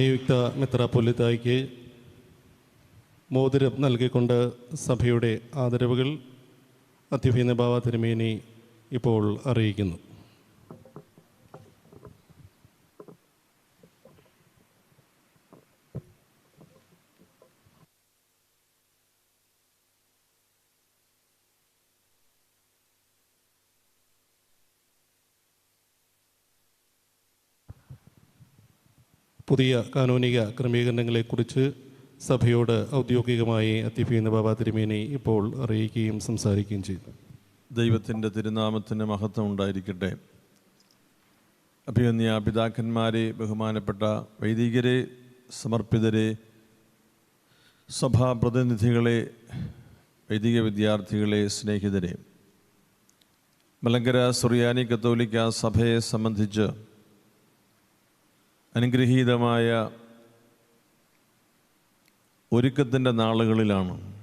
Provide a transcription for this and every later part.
നിയുക്ത മെത്രാപ്പൊലിത്തായ്ക്ക് മോതിരം നൽകിക്കൊണ്ട് സഭയുടെ ആദരവുകൾ അത്യഭീന ബാവ തിരുമേനി ഇപ്പോൾ അറിയിക്കുന്നു. പുതിയ കാനൂനിക ക്രമീകരണങ്ങളെക്കുറിച്ച് സഭയോട് ഔദ്യോഗികമായി അത്യഭീന ബാബ തിരുമേനി ഇപ്പോൾ അറിയിക്കുകയും സംസാരിക്കുകയും ചെയ്തു. ദൈവത്തിന്റെ തിരുനാമത്തിന് മഹത്വം ഉണ്ടായിരിക്കട്ടെ. അഭിമന്യ പിതാക്കന്മാരെ ബഹുമാനപ്പെട്ട വൈദികരെ സമർപ്പിതരെ സഭാപ്രതിനിധികളെ വൈദിക വിദ്യാർത്ഥികളെ സ്നേഹിതരെ. മലങ്കര സുറിയാനി കത്തോലിക്ക സഭയെ സംബന്ധിച്ച് അനുഗ്രഹീതമായ ഒരുക്കത്തിന്റെ നാളുകളിലാണ്.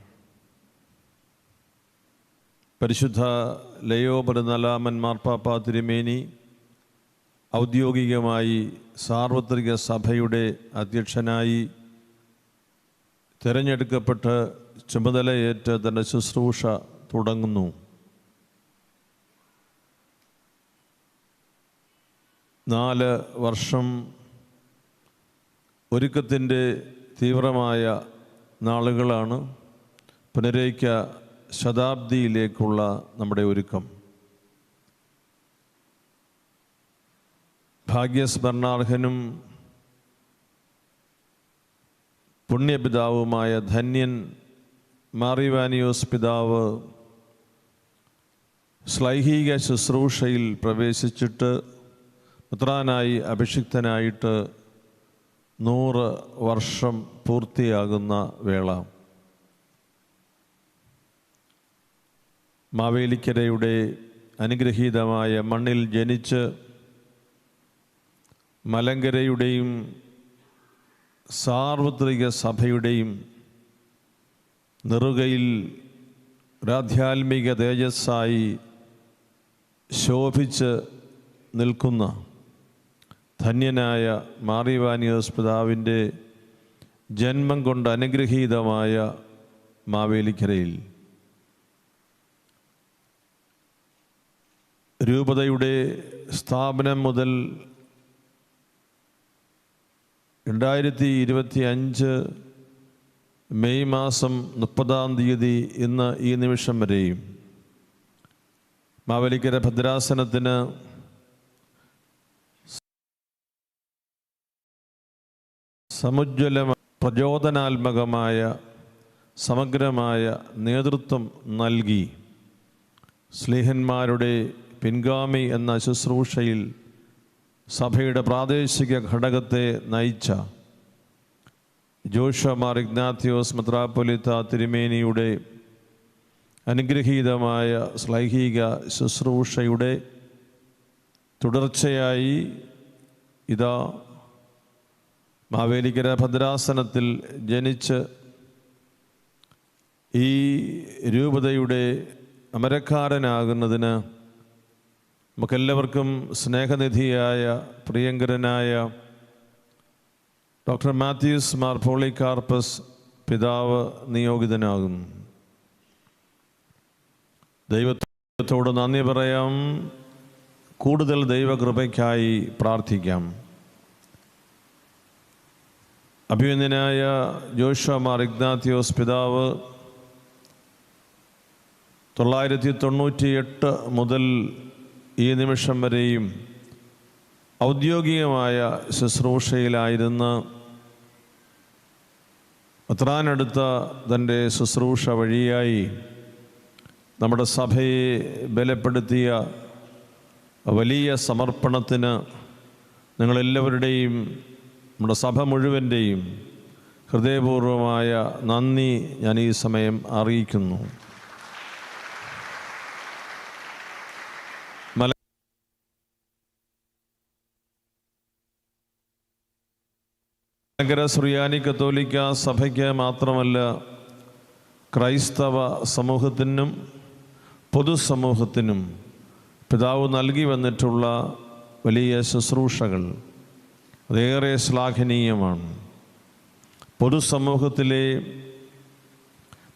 പരിശുദ്ധ ലയോ പരനലാമൻ മാർപ്പാപ്പ തിരുമേനി ഔദ്യോഗികമായി സാർവത്രിക സഭയുടെ അധ്യക്ഷനായി തിരഞ്ഞെടുക്കപ്പെട്ട് ചുമതലയേറ്റ് തന്റെ ശുശ്രൂഷ തുടങ്ങുന്നു. നാല് വർഷം ഒരുക്കത്തിന്റെ തീവ്രമായ നാളുകളാണ് പുനരേക്ക ശതാബ്ദിയിലേക്കുള്ള നമ്മുടെ ഒരുക്കം. ഭാഗ്യസ്മരണാർഹനും പുണ്യപിതാവുമായ ധന്യൻ മാറിവാനിയോസ് പിതാവ് ശ്ലൈഹിക ശുശ്രൂഷയിൽ പ്രവേശിച്ചിട്ട് പുത്രാനായി അഭിഷിക്തനായിട്ട് നൂറ് വർഷം പൂർത്തിയാകുന്ന വേള. മാവേലിക്കരയുടെ അനുഗ്രഹീതമായ മണ്ണിൽ ജനിച്ച് മലങ്കരയുടെയും സാർവത്രിക സഭയുടെയും നെറുകയിൽ ഒരാധ്യാത്മിക തേജസ്സായി ശോഭിച്ച് നിൽക്കുന്ന ധന്യനായ മാറിവാനിയോസ് പിതാവിന്റെ ജന്മം കൊണ്ട് അനുഗ്രഹീതമായ മാവേലിക്കരയിൽ. രൂപതയുടെ സ്ഥാപനം മുതൽ രണ്ടായിരത്തി ഇരുപത്തി അഞ്ച് മെയ് മാസം മുപ്പതാം തീയതി ഇന്ന് ഈ നിമിഷം വരെയും മാവേലിക്കര ഭദ്രാസനത്തിന് സമുജ്വല പ്രചോദനാത്മകമായ സമഗ്രമായ നേതൃത്വം നൽകി. സ്നേഹന്മാരുടെ പിൻഗാമി എന്ന ശുശ്രൂഷയിൽ സഭയുടെ പ്രാദേശിക ഘടകത്തെ നയിച്ച ജോഷ മാർ ഇഗ്നാത്യോസ് മെത്രാപ്പൊലിത്ത തിരുമേനിയുടെ അനുഗ്രഹീതമായ ശ്ലൈഹിക ശുശ്രൂഷയുടെ തുടർച്ചയായി ഇതാ മാവേലിക്കര ഭദ്രാസനത്തിൽ ജനിച്ച് ഈ രൂപതയുടെ അമരക്കാരനാകുന്നതിന് നമുക്കെല്ലാവർക്കും സ്നേഹനിധിയായ പ്രിയങ്കരനായ ഡോക്ടർ മാത്യൂസ് മാർ പോളികാർപ്പസ് പിതാവ് നിയോഗിതനാകും ദൈവത്തോട് നന്ദി പറയാം. കൂടുതൽ ദൈവകൃപയ്ക്കായി പ്രാർത്ഥിക്കാം. അഭിനന്ദനായ ജോഷ മാർ ഇഗ്നാത്യോസ് പിതാവ്. തൊള്ളായിരത്തി തൊണ്ണൂറ്റി എട്ട് മുതൽ ഈ നിമിഷം വരെയും ഔദ്യോഗികമായ ശുശ്രൂഷയിലായിരുന്ന പത്രാനടുത്ത തന്റെ ശുശ്രൂഷ വഴിയായി നമ്മുടെ സഭയെ ബലപ്പെടുത്തിയ വലിയ സമർപ്പണത്തിന് നിങ്ങളെല്ലാവരുടെയും നമ്മുടെ സഭ മുഴുവന്റെയും ഹൃദയപൂർവമായ നന്ദി ഞാൻ ഈ സമയം അറിയിക്കുന്നു. നഗര സുറിയാനി കത്തോലിക്ക സഭയ്ക്ക് മാത്രമല്ല ക്രൈസ്തവ സമൂഹത്തിനും പൊതുസമൂഹത്തിനും പിതാവ് നൽകി വന്നിട്ടുള്ള വലിയ ശുശ്രൂഷകൾ അതേറെ ശ്ലാഘനീയമാണ്. പൊതുസമൂഹത്തിലെ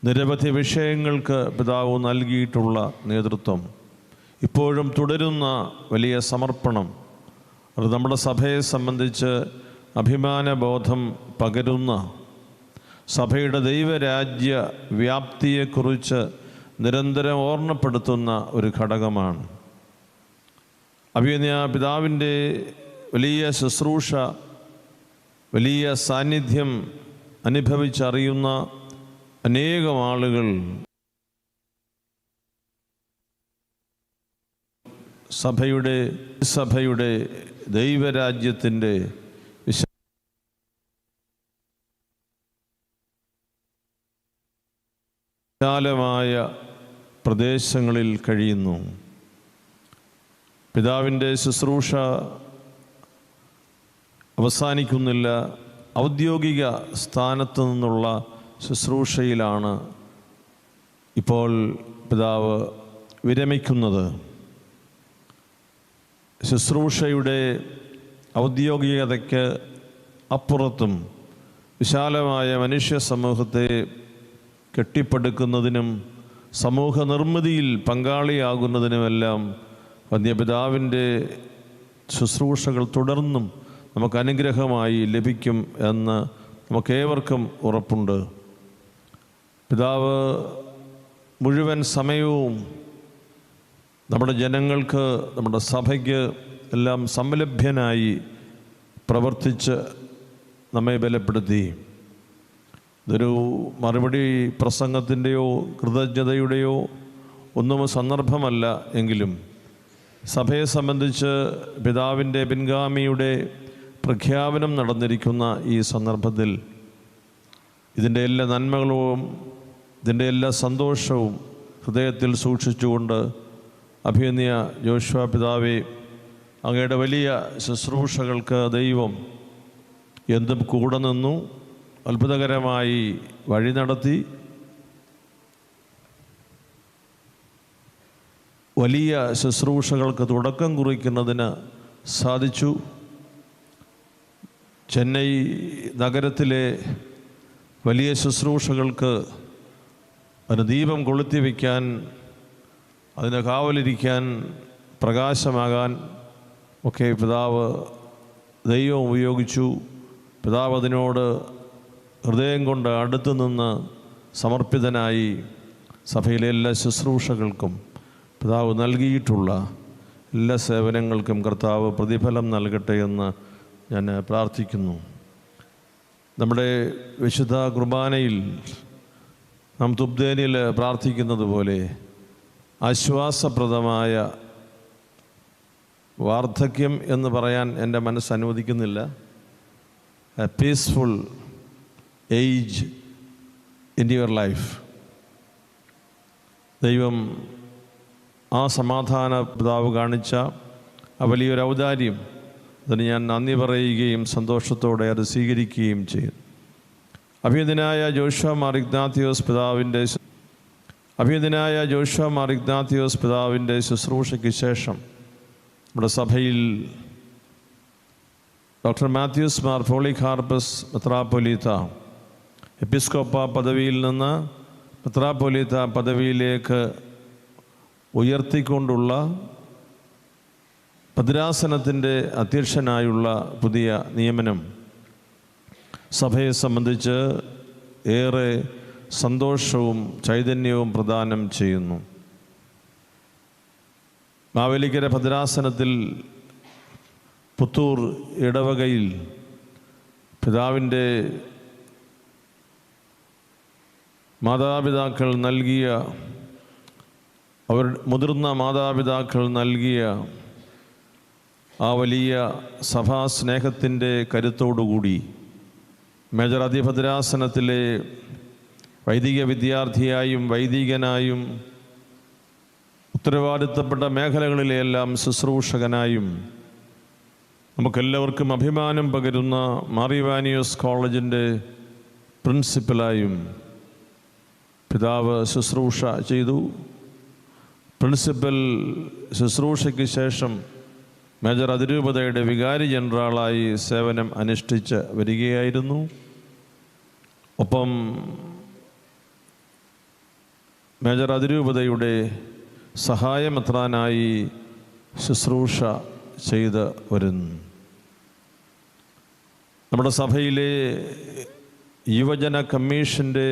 നിരവധി വിഷയങ്ങൾക്ക് പിതാവ് നൽകിയിട്ടുള്ള നേതൃത്വം ഇപ്പോഴും തുടരുന്ന വലിയ സമർപ്പണം അത് നമ്മുടെ സഭയെ സംബന്ധിച്ച് അഭിമാനബോധം പകരുന്ന സഭയുടെ ദൈവരാജ്യ വ്യാപ്തിയെക്കുറിച്ച് നിരന്തരം ഓർമ്മപ്പെടുത്തുന്ന ഒരു ഘടകമാണ്. അഭിനയ പിതാവിന്റെ വലിയ ശുശ്രൂഷ വലിയ സാന്നിധ്യം അനുഭവിച്ചറിയുന്ന അനേകം ആളുകൾ സഭയുടെ സഭയുടെ ദൈവരാജ്യത്തിന്റെ വിശ വിശാലമായ പ്രദേശങ്ങളിൽ കഴിയുന്നു. പിതാവിന്റെ ശുശ്രൂഷ അവസാനിക്കുന്നില്ല. ഔദ്യോഗിക സ്ഥാനത്ത് നിന്നുള്ള ശുശ്രൂഷയിലാണ് ഇപ്പോൾ പിതാവ് വിരമിക്കുന്നത്. ശുശ്രൂഷയുടെ ഔദ്യോഗികതയ്ക്ക് അപ്പുറത്തും വിശാലമായ മനുഷ്യ സമൂഹത്തെ കെട്ടിപ്പടുക്കുന്നതിനും സമൂഹ നിർമ്മിതിയിൽ പങ്കാളിയാകുന്നതിനുമെല്ലാം വന്യപിതാവിന്റെ ശുശ്രൂഷകൾ തുടർന്നും നമുക്ക് അനുഗ്രഹമായി ലഭിക്കും എന്ന് നമുക്കേവർക്കും ഉറപ്പുണ്ട്. പിതാവ് മുഴുവൻ സമയവും നമ്മുടെ ജനങ്ങൾക്ക് നമ്മുടെ സഭയ്ക്ക് എല്ലാം സംലഭ്യനായി പ്രവർത്തിച്ച് നമ്മെ ബലപ്പെടുത്തി. ഇതൊരു മറുപടി പ്രസംഗത്തിന്റെയോ കൃതജ്ഞതയുടെയോ ഒന്നും സന്ദർഭമല്ല എങ്കിലും സഭയെ സംബന്ധിച്ച് പിതാവിന്റെ പിൻഗാമിയുടെ പ്രഖ്യാപനം നടന്നിരിക്കുന്ന ഈ സന്ദർഭത്തിൽ ഇതിന്റെ എല്ലാ നന്മകളും ഇതിന്റെ എല്ലാ സന്തോഷവും ഹൃദയത്തിൽ സൂക്ഷിച്ചുകൊണ്ട് അഭിനന്യ ജോഷ്വ പിതാവെ അങ്ങയുടെ വലിയ ശുശ്രൂഷകൾക്ക് ദൈവം എന്തും കൂടെ നിന്നു അത്ഭുതകരമായി വഴി നടത്തി. വലിയ ശുശ്രൂഷകൾക്ക് തുടക്കം കുറിക്കുന്നതിന് സാധിച്ചു. ചെന്നൈ നഗരത്തിലെ വലിയ ശുശ്രൂഷകൾക്ക് അതിന് ദീപം കൊളുത്തി വയ്ക്കാൻ അതിന് കാവലിരിക്കാൻ പ്രകാശമാകാൻ ഒക്കെ പിതാവ് ദൈവം ഉപയോഗിച്ചു. പിതാവ് അതിനോട് ഹൃദയം കൊണ്ട് അടുത്തു നിന്ന് സമർപ്പിതനായി സഭയിലെ എല്ലാ ശുശ്രൂഷകൾക്കും പിതാവ് നൽകിയിട്ടുള്ള എല്ലാ സേവനങ്ങൾക്കും കർത്താവ് പ്രതിഫലം നൽകട്ടെ എന്ന് ഞാൻ പ്രാർത്ഥിക്കുന്നു. നമ്മുടെ വിശുദ്ധ കുർബാനയിൽ നാം തുബ്ദേനിൽ പ്രാർത്ഥിക്കുന്നത് പോലെ ആശ്വാസപ്രദമായ വാർദ്ധക്യം എന്ന് പറയാൻ എന്റെ മനസ്സ് അനുവദിക്കുന്നില്ല. Peaceful age in your life ദൈവം ആ സമാധാന പിതാവ് കാണിച്ച ആ വലിയൊരു ഔദാര്യം അതിന് ഞാൻ നന്ദി പറയുകയും സന്തോഷത്തോടെ അത് സ്വീകരിക്കുകയും ചെയ്യും. അഭിയതനായ ജോഷ മാർ ഇഗ്നാത്തിയോസ് പിതാവിന്റെ അഭിയതനായ ജോഷ മാർ ഇഗ്നാത്തിയോസ് പിതാവിന്റെ ശുശ്രൂഷയ്ക്ക് ശേഷം നമ്മുടെ സഭയിൽ ഡോക്ടർ മാത്യൂസ് മാർ പോളിഖാർപ്പസ് മെത്രാപ്പൊലീത്ത എപ്പിസ്കോപ്പ പദവിയിൽ നിന്ന് മെത്രാപ്പൊലീത്ത പദവിയിലേക്ക് ഉയർത്തിക്കൊണ്ടുള്ള ഭദ്രാസനത്തിന്റെ അധ്യക്ഷനായുള്ള പുതിയ നിയമനം സഭയെ സംബന്ധിച്ച് ഏറെ സന്തോഷവും ചൈതന്യവും പ്രദാനം ചെയ്യുന്നു. മാവേലിക്കര ഭദ്രാസനത്തിൽ പുത്തൂർ ഇടവകയിൽ പിതാവിന്റെ മാതാപിതാക്കൾ നൽകിയ അവർ മുതിർന്ന മാതാപിതാക്കൾ നൽകിയ ആ വലിയ സഭാസ്നേഹത്തിന്റെ കരുത്തോടുകൂടി മേജർ അതിഭദ്രാസനത്തിലെ വൈദിക വിദ്യാർത്ഥിയായും വൈദികനായും ഉത്തരവാദിത്തപ്പെട്ട മേഖലകളിലെല്ലാം ശുശ്രൂഷകനായും നമുക്കെല്ലാവർക്കും അഭിമാനം പകരുന്ന മാറിവാനിയോസ് കോളേജിന്റെ പ്രിൻസിപ്പലായും പിതാവ് ശുശ്രൂഷ ചെയ്തു. പ്രിൻസിപ്പൽ ശുശ്രൂഷയ്ക്ക് ശേഷം മേജർ അതിരൂപതയുടെ വികാരി ജനറലായി സേവനം അനുഷ്ഠിച്ച് വരികയായിരുന്നു. ഒപ്പം മേജർ അതിരൂപതയുടെ സഹായമെത്രാനായി ശുശ്രൂഷ ചെയ്ത് വരുന്നു നമ്മുടെ സഭയിലെ യുവജന കമ്മീഷന്റെ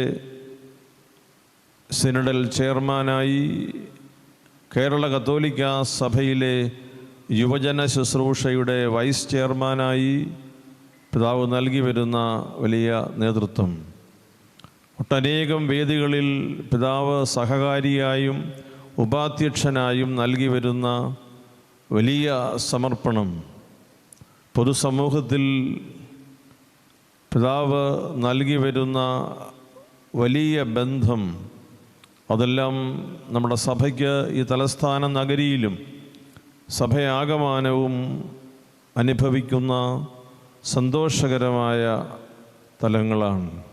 സിനഡൽ ചെയർമാനായി കേരള കത്തോലിക്ക സഭയിലെ യുവജന ശുശ്രൂഷയുടെ വൈസ് ചെയർമാനായി പിതാവ് നൽകി വരുന്ന വലിയ നേതൃത്വം. ഒട്ടനേകം വേദികളിൽ പിതാവ് സഹകാരിയായും ഉപാധ്യക്ഷനായും നൽകി വരുന്ന വലിയ സമർപ്പണം. പൊതുസമൂഹത്തിൽ പിതാവ് നൽകി വരുന്ന വലിയ ബന്ധം അതെല്ലാം നമ്മുടെ സഭയ്ക്ക് ഈ തലസ്ഥാന നഗരിയിലും സഭയാകമാനവും അനുഭവിക്കുന്ന സന്തോഷകരമായ തലങ്ങളാണ്.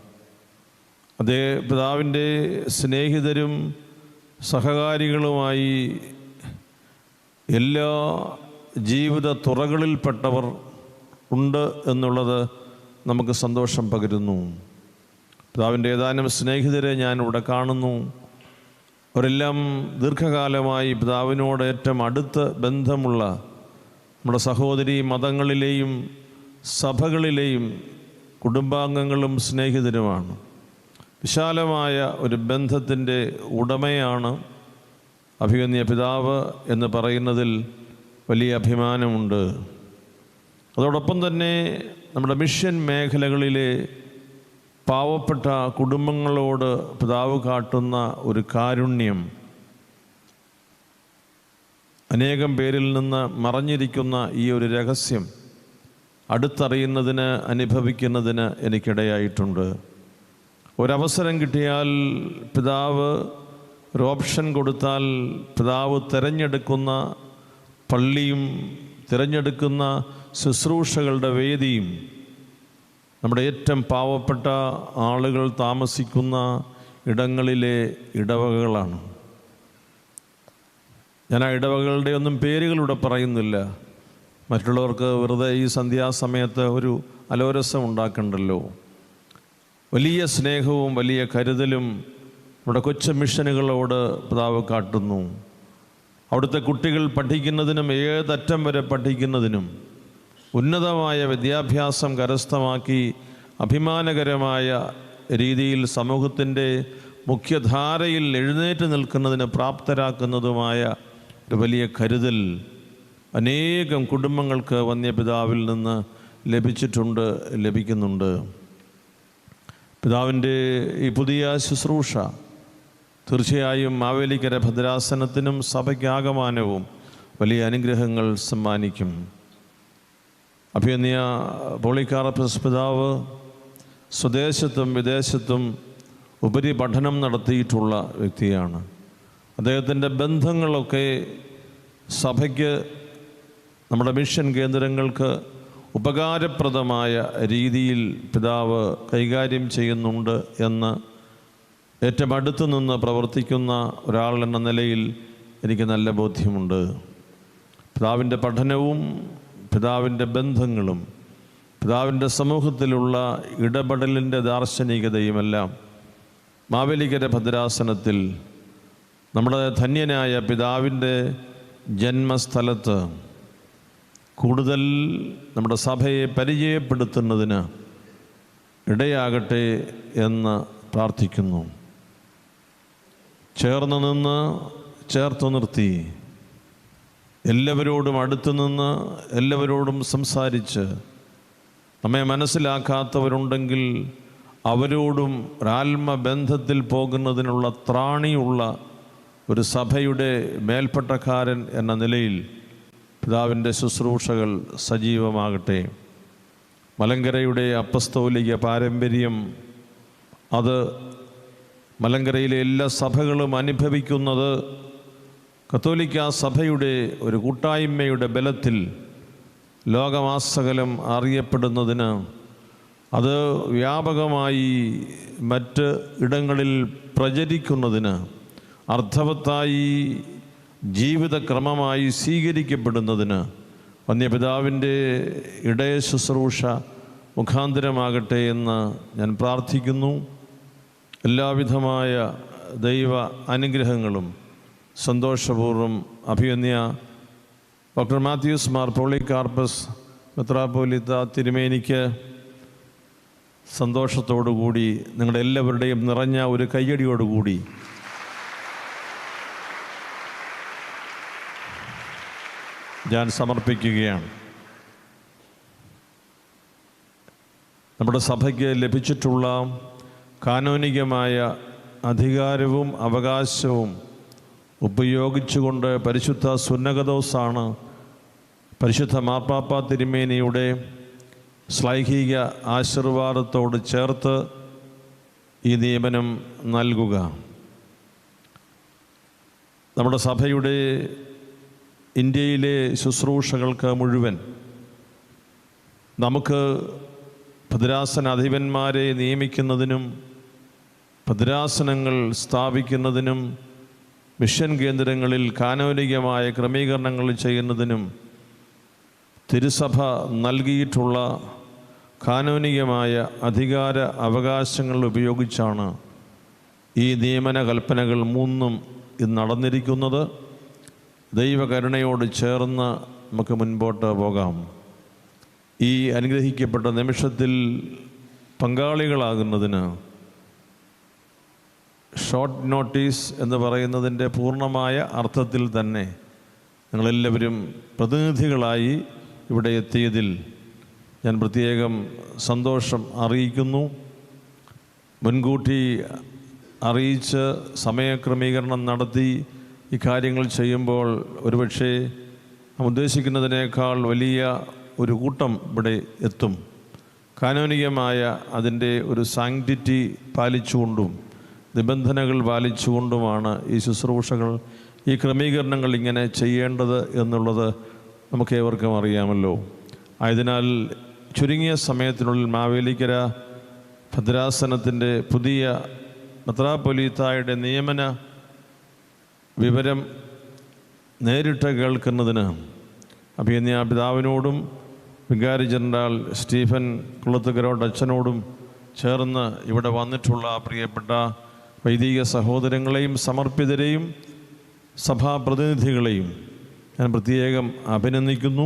അതേ പിതാവിന്റെ സ്നേഹിതരും സഹകാരികളുമായി എല്ലാ ജീവിത തുറകളിൽപ്പെട്ടവർ ഉണ്ട് എന്നുള്ളത് നമുക്ക് സന്തോഷം പകരുന്നു. പിതാവിന്റെ ഏതാനും സ്നേഹിതരെ ഞാനിവിടെ കാണുന്നു. അവരെല്ലാം ദീർഘകാലമായി പിതാവിനോട് ഏറ്റവും അടുത്ത് ബന്ധമുള്ള നമ്മുടെ സഹോദരി മതങ്ങളിലെയും സഭകളിലെയും കുടുംബാംഗങ്ങളും സ്നേഹിതരുമാണ്. വിശാലമായ ഒരു ബന്ധത്തിന്റെ ഉടമയാണ് അഭിഗന്യ പിതാവ് എന്ന് പറയുന്നതിൽ വലിയ അഭിമാനമുണ്ട്. അതോടൊപ്പം തന്നെ നമ്മുടെ മിഷൻ മേഖലകളിലെ പാവപ്പെട്ട കുടുംബങ്ങളോട് പിതാവ് കാട്ടുന്ന ഒരു കാരുണ്യം. അനേകം പേരിൽ നിന്ന് മറഞ്ഞിരിക്കുന്ന ഈ ഒരു രഹസ്യം അടുത്തറിയുന്നതിന് അനുഭവിക്കുന്നതിന് എനിക്കിടയായിട്ടുണ്ട്. ഒരവസരം കിട്ടിയാൽ പിതാവ് ഒരു ഓപ്ഷൻ കൊടുത്താൽ പിതാവ് തിരഞ്ഞെടുക്കുന്ന പള്ളിയും തിരഞ്ഞെടുക്കുന്ന ശുശ്രൂഷകളുടെ വേദിയും നമ്മുടെ ഏറ്റവും പാവപ്പെട്ട ആളുകൾ താമസിക്കുന്ന ഇടങ്ങളിലെ ഇടവകകളാണ്. ഞാൻ ആ ഇടവകളുടെ ഒന്നും പേരുകളിവിടെ പറയുന്നില്ല. മറ്റുള്ളവർക്ക് വെറുതെ ഈ സന്ധ്യാസമയത്ത് ഒരു അലോരസം ഉണ്ടാക്കണ്ടല്ലോ. വലിയ സ്നേഹവും വലിയ കരുതലും നമ്മുടെ കൊച്ചു മിഷനുകളോട് പിതാവ് കാട്ടുന്നു. അവിടുത്തെ കുട്ടികൾ പഠിക്കുന്നതിനും ഏതറ്റം വരെ പഠിക്കുന്നതിനും ഉന്നതമായ വിദ്യാഭ്യാസം കരസ്ഥമാക്കി അഭിമാനകരമായ രീതിയിൽ സമൂഹത്തിന്റെ മുഖ്യധാരയിൽ എഴുന്നേറ്റ് നിൽക്കുന്നതിന് പ്രാപ്തരാക്കുന്നതുമായ ഒരു വലിയ കരുതൽ അനേകം കുടുംബങ്ങൾക്ക് വന്യപിതാവിൽ നിന്ന് ലഭിച്ചിട്ടുണ്ട് ലഭിക്കുന്നുണ്ട്. പിതാവിന്റെ ഈ പുതിയ ശുശ്രൂഷ തീർച്ചയായും മാവേലിക്കര ഭദ്രാസനത്തിനും സഭയ്ക്കാകമാനവും വലിയ അനുഗ്രഹങ്ങൾ സമ്മാനിക്കും. അഭിനയ പോളിക്കാറപ്പസ് പിതാവ് സ്വദേശത്തും വിദേശത്തും ഉപരിപഠനം നടത്തിയിട്ടുള്ള വ്യക്തിയാണ്. അദ്ദേഹത്തിന്റെ ബന്ധങ്ങളൊക്കെ സഭയ്ക്ക് നമ്മുടെ മിഷൻ കേന്ദ്രങ്ങൾക്ക് ഉപകാരപ്രദമായ രീതിയിൽ പിതാവ് കൈകാര്യം ചെയ്യുന്നുണ്ട് എന്ന് ഏറ്റവും അടുത്തു നിന്ന് പ്രവർത്തിക്കുന്ന ഒരാൾ എന്ന നിലയിൽ എനിക്ക് നല്ല ബോധ്യമുണ്ട്. പിതാവിന്റെ പഠനവും പിതാവിന്റെ ബന്ധങ്ങളും പിതാവിന്റെ സമൂഹത്തിലുള്ള ഇടപെടലിന്റെ ദാർശനികതയുമെല്ലാം മാവേലിക്കര ഭദ്രാസനത്തിൽ നമ്മുടെ ധന്യനായ പിതാവിന്റെ ജന്മസ്ഥലത്ത് കൂടുതൽ നമ്മുടെ സഭയെ പരിചയപ്പെടുത്തുന്നതിന് ഇടയാകട്ടെ എന്ന് പ്രാർത്ഥിക്കുന്നു. ചേർന്ന് നിന്ന് ചേർത്തു നിർത്തി. എല്ലാവരോടും അടുത്തു നിന്ന് എല്ലാവരോടും സംസാരിച്ച് നമ്മെ മനസ്സിലാക്കാത്തവരുണ്ടെങ്കിൽ അവരോടും ഒരാത്മബന്ധത്തിൽ പോകുന്നതിനുള്ള ത്രാണിയുള്ള ഒരു സഭയുടെ മേൽപ്പട്ടക്കാരൻ എന്ന നിലയിൽ പിതാവിന്റെ ശുശ്രൂഷകൾ സജീവമാകട്ടെ. മലങ്കരയുടെ അപ്പസ്തോലിക പാരമ്പര്യം അത് മലങ്കരയിലെ എല്ലാ സഭകളും അനുഭവിക്കുന്നത് കത്തോലിക്ക സഭയുടെ ഒരു കൂട്ടായ്മയുടെ ബലത്തിൽ ലോകമാസകലം അറിയപ്പെടുന്നതിന് അത് വ്യാപകമായി മറ്റ് ഇടങ്ങളിൽ പ്രചരിക്കുന്നതിന് അർത്ഥവത്തായി ജീവിതക്രമമായി സ്വീകരിക്കപ്പെടുന്നതിന് വന്യപിതാവിന്റെ ഇടയ ശുശ്രൂഷ മുഖാന്തരമാകട്ടെ എന്ന് ഞാൻ പ്രാർത്ഥിക്കുന്നു. എല്ലാവിധമായ ദൈവ അനുഗ്രഹങ്ങളും സന്തോഷപൂർവം അഭിയന്യ ഡോക്ടർ മാത്യൂസ് മാർ പോളികാർപ്പസ് മെത്രാപോലിത്ത തിരുമേനിക്ക് സന്തോഷത്തോടുകൂടി നിങ്ങളുടെ എല്ലാവരുടെയും നിറഞ്ഞ ഒരു കയ്യടിയോടുകൂടി. ഞാൻ സമർപ്പിക്കുകയാണ്. നമ്മുടെ സഭയ്ക്ക് ലഭിച്ചിട്ടുള്ള കാനോനികമായ അധികാരവും അവകാശവും ഉപയോഗിച്ചുകൊണ്ട് പരിശുദ്ധ സുന്നകദോസാണ് പരിശുദ്ധ മാർപ്പാപ്പ തിരുമേനിയുടെ ശ്ലൈഹിക ആശീർവാദത്തോട് ചേർത്ത് ഈ നിയമനം നൽകുക. നമ്മുടെ സഭയുടെ ഇന്ത്യയിലെ ശുശ്രൂഷകൾക്ക് മുഴുവൻ നമുക്ക് ഭദ്രാസന അധിപന്മാരെ നിയമിക്കുന്നതിനും ഭദ്രാസനങ്ങൾ സ്ഥാപിക്കുന്നതിനും മിഷൻ കേന്ദ്രങ്ങളിൽ കാനോനികമായ ക്രമീകരണങ്ങൾ ചെയ്യുന്നതിനും തിരുസഭ നൽകിയിട്ടുള്ള കാനോനികമായ അധികാര അവകാശങ്ങൾ ഉപയോഗിച്ചാണ് ഈ നിയമന കൽപ്പനകൾ മൂന്നും ഇന്ന് നടന്നിരിക്കുന്നത്. ദൈവകരുണയോട് ചേർന്ന് നമുക്ക് മുൻപോട്ട് പോകാം. ഈ അനുഗ്രഹിക്കപ്പെട്ട നിമിഷത്തിൽ പങ്കാളികളാകുന്നതിന് ഷോർട്ട് നോട്ടീസ് എന്ന് പറയുന്നതിന്റെ പൂർണമായ അർത്ഥത്തിൽ തന്നെ നിങ്ങളെല്ലാവരും പ്രതിനിധികളായി ഇവിടെ എത്തിയതിൽ ഞാൻ പ്രത്യേകം സന്തോഷം അറിയിക്കുന്നു. മുൻകൂട്ടി അറിയിച്ച് സമയക്രമീകരണം നടത്തി ഇക്കാര്യങ്ങൾ കാര്യങ്ങൾ ചെയ്യുമ്പോൾ ഒരുപക്ഷെ നാം ഉദ്ദേശിക്കുന്നതിനേക്കാൾ വലിയ ഒരു കൂട്ടം ഇവിടെ എത്തും. കാനോനികമായ അതിന്റെ ഒരു സാങ്ക്ടിറ്റി പാലിച്ചുകൊണ്ടും നിബന്ധനകൾ പാലിച്ചുകൊണ്ടുമാണ് ഈ ശുശ്രൂഷകൾ ഈ ക്രമീകരണങ്ങൾ ഇങ്ങനെ ചെയ്യേണ്ടത് എന്നുള്ളത് നമുക്ക് ഏവർക്കും അറിയാമല്ലോ. ആയതിനാൽ ചുരുങ്ങിയ സമയത്തിനുള്ളിൽ മാവേലിക്കര ഭദ്രാസനത്തിന്റെ പുതിയ മെത്രാപ്പൊലീത്തായുടെ നിയമന വിവരം നേരിട്ട് കേൾക്കുന്നതിന് അഭിയന്യ പിതാവിനോടും വികാരി ജനറൽ സ്റ്റീഫൻ കുളത്തുകരോട് അച്ഛനോടും ചേർന്ന് ഇവിടെ വന്നിട്ടുള്ള പ്രിയപ്പെട്ട വൈദിക സഹോദരങ്ങളെയും സമർപ്പിതരെയും സഭാപ്രതിനിധികളെയും ഞാൻ പ്രത്യേകം അഭിനന്ദിക്കുന്നു.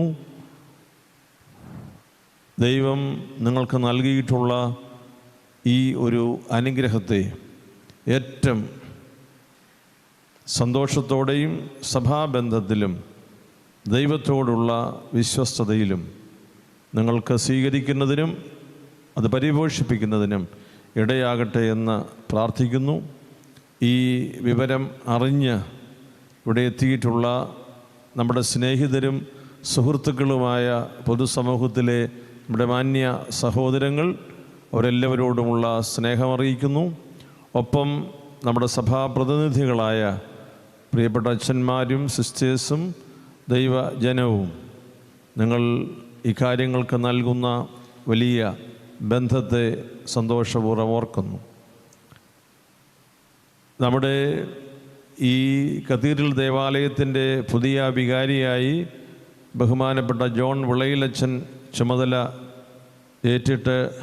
ദൈവം നിങ്ങൾക്ക് നൽകിയിട്ടുള്ള ഈ ഒരു അനുഗ്രഹത്തെ ഏറ്റവും സന്തോഷത്തോടെയും സഭാബന്ധത്തിലും ദൈവത്തോടുള്ള വിശ്വസ്തതയിലും നിങ്ങൾക്ക് സ്വീകരിക്കുന്നതിനും അത് പരിപോഷിപ്പിക്കുന്നതിനും ഇടയാകട്ടെ എന്ന് പ്രാർത്ഥിക്കുന്നു. ഈ വിവരം അറിഞ്ഞ് ഇവിടെ എത്തിയിട്ടുള്ള നമ്മുടെ സ്നേഹിതരും സുഹൃത്തുക്കളുമായ പൊതുസമൂഹത്തിലെ നമ്മുടെ മാന്യ സഹോദരങ്ങൾ അവരെല്ലാവരോടുമുള്ള സ്നേഹമറിയിക്കുന്നു. ഒപ്പം നമ്മുടെ സഭാപ്രതിനിധികളായ പ്രിയപ്പെട്ട അച്ഛന്മാരും സിസ്റ്റേഴ്സും ദൈവജനവും നിങ്ങൾ ഇക്കാര്യങ്ങൾക്ക് നൽകുന്ന വലിയ ബന്ധത്തെ സന്തോഷപൂർവം ഓർക്കുന്നു. നമ്മുടെ ഈ കത്തീഡ്രൽ ദേവാലയത്തിന്റെ പുതിയ വികാരിയായി ബഹുമാനപ്പെട്ട ജോൺ വിളയിലച്ചൻ ചുമതല ഏറ്റിട്ട്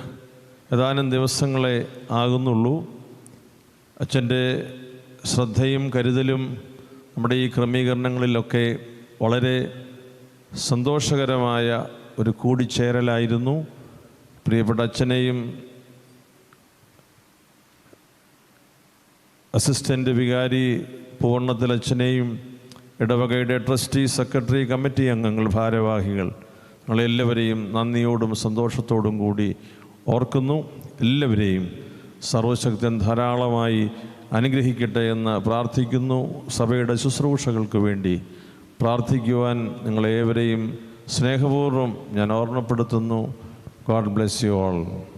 ഏതാനും ദിവസങ്ങളെ ആകുന്നുള്ളൂ. അച്ഛന്റെ ശ്രദ്ധയും കരുതലും നമ്മുടെ ഈ ക്രമീകരണങ്ങളിലൊക്കെ വളരെ സന്തോഷകരമായ ഒരു കൂടിച്ചേരലായിരുന്നു. പ്രിയപ്പെട്ട അച്ഛനെയും അസിസ്റ്റന്റ് വികാരി പൂർണത്തിൽ അച്ഛനെയും ഇടവകയുടെ ട്രസ്റ്റി സെക്രട്ടറി കമ്മിറ്റി അംഗങ്ങൾ ഭാരവാഹികൾ നിങ്ങളെല്ലാവരെയും നന്ദിയോടും സന്തോഷത്തോടും കൂടി ഓർക്കുന്നു. എല്ലാവരെയും സർവശക്തൻ ധാരാളമായി അനുഗ്രഹിക്കട്ടെ എന്ന് പ്രാർത്ഥിക്കുന്നു. സഭയുടെ ശുശ്രൂഷകൾക്ക് വേണ്ടി പ്രാർത്ഥിക്കുവാൻ നിങ്ങളേവരെയും സ്നേഹപൂർവം ഞാൻ ഓർമ്മപ്പെടുത്തുന്നു. God bless you all.